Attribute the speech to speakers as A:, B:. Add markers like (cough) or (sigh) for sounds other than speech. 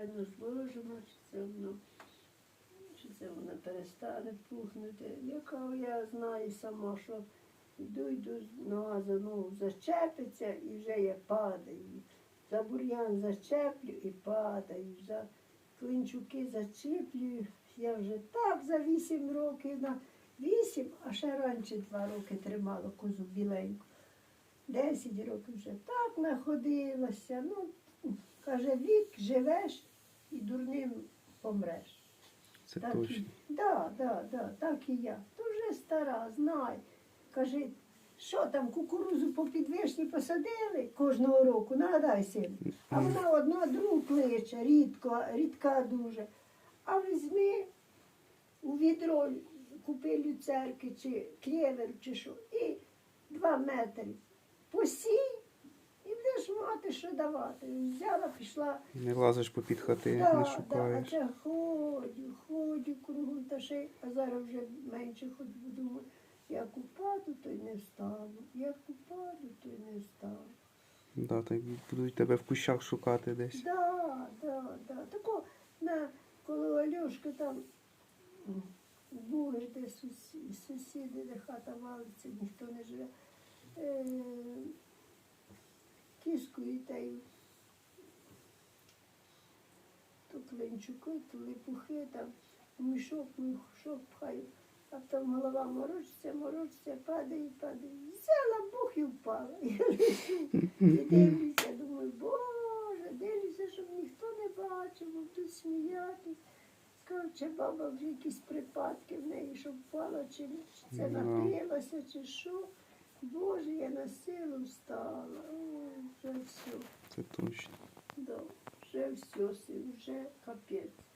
A: Воно зложено, чи це воно, чи це воно перестане пухнути. Яка я знаю сама, що йду, йду, нога за ногу зачепиться і вже я падаю. За бур'ян зачеплю і падаю. За клинчуки зачеплюю. Я вже так за вісім років на вісім, а ще раніше два роки тримала козу біленьку. Десять років вже так находилася. Ну, каже, вік живеш і дурним помреш.
B: Це
A: Так
B: точно.
A: І, да, да, да, так і я. То вже стара, знай. Каже, що там, кукурузу по підвишні посадили кожного року, нагадай син. А вона одна другу кличе, рідко, рідка дуже. А візьми у відро, купи люцерки чи клєвер, чи що, і два метри. Мати, що давати. Взяла, пішла.
B: Не лазиш по під хати,
A: Да,
B: не
A: да, а
B: шукаєш.
A: це ходю, ходю кругом та ще, а зараз вже менше ходжу, думаю, як упаду, то й не встану. Як упаду, то й не встану.
B: Да, так будуть тебе в кущах шукати десь.
A: Да, да, да. Тако на коли Альошка там були, де сусі- сусіди, де хата валиться, ніхто не живе. Е, кіскою та й то клинчуки, то липухи, там мішок, мішок пхаю, а там голова морочиться, морочиться, падає, падає. Взяла бух і впала. (laughs) Я і дивлюся, думаю, Боже, дивлюся, щоб ніхто не бачив, будуть сміятись. Скажу, чи баба вже якісь припадки в неї, щоб впала, чи, це напилася, чи що. Боже, я на силу встала. О, вже все.
B: Це точно.
A: Да, вже все, вже капець.